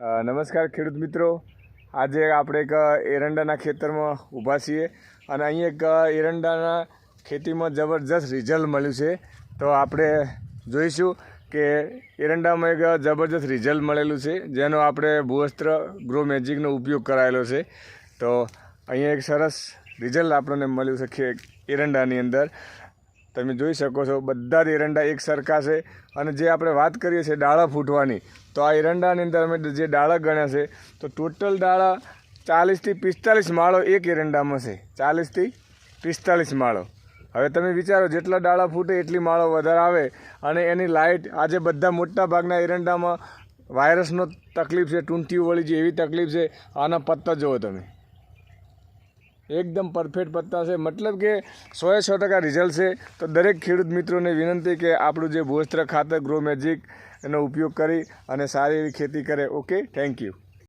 નમસ્કાર ખેડૂત મિત્રો. આજે આપણે એક એરંડાના ખેતરમાં ઊભા છીએ અને અહીં એક એરંડાના ખેતીમાં જબરજસ્ત રિઝલ્ટ મળ્યું છે. તો આપણે જોઈશું કે એરંડામાં એક જબરજસ્ત રિઝલ્ટ મળેલું છે, જેનો આપણે ભૂવસ્ત્ર ગ્રો મેજિકનો ઉપયોગ કરાયેલો છે. તો અહીંયા એક સરસ રિઝલ્ટ આપણને મળ્યું છે એરંડાની અંદર. તમે જોઈ શકો છો, બધા જ એરંડા એક સરખા છે. અને જે આપણે વાત કરીએ છીએ ડાળા ફૂટવાની, તો આ એરંડાની અંદર અમે જે ડાળા ગણ્યા છે, તો ટોટલ ડાળા ચાલીસથી પિસ્તાલીસ માળો એક એરંડામાં છે. ચાલીસથી પિસ્તાલીસ માળો. હવે તમે વિચારો, જેટલા ડાળા ફૂટે એટલી માળો વધારે આવે. અને એની લાઇટ આજે બધા મોટા ભાગના એરંડામાં વાયરસનો તકલીફ છે ટૂંટીઓ વળી જે એવી તકલીફ છે, આના પત્તા જુઓ તમે. એકદમ પરફેક્ટ પત્તા છે. મતલબ કે સોએ સો ટકા રિઝલ્ટ છે. તો દરેક ખેડૂત મિત્રોને વિનંતી કે આપણું જે ભોસ્ત્ર ખાતર ગ્રો મેજિક એનો ઉપયોગ કરી અને સારી એવી ખેતી કરે. Okay thank you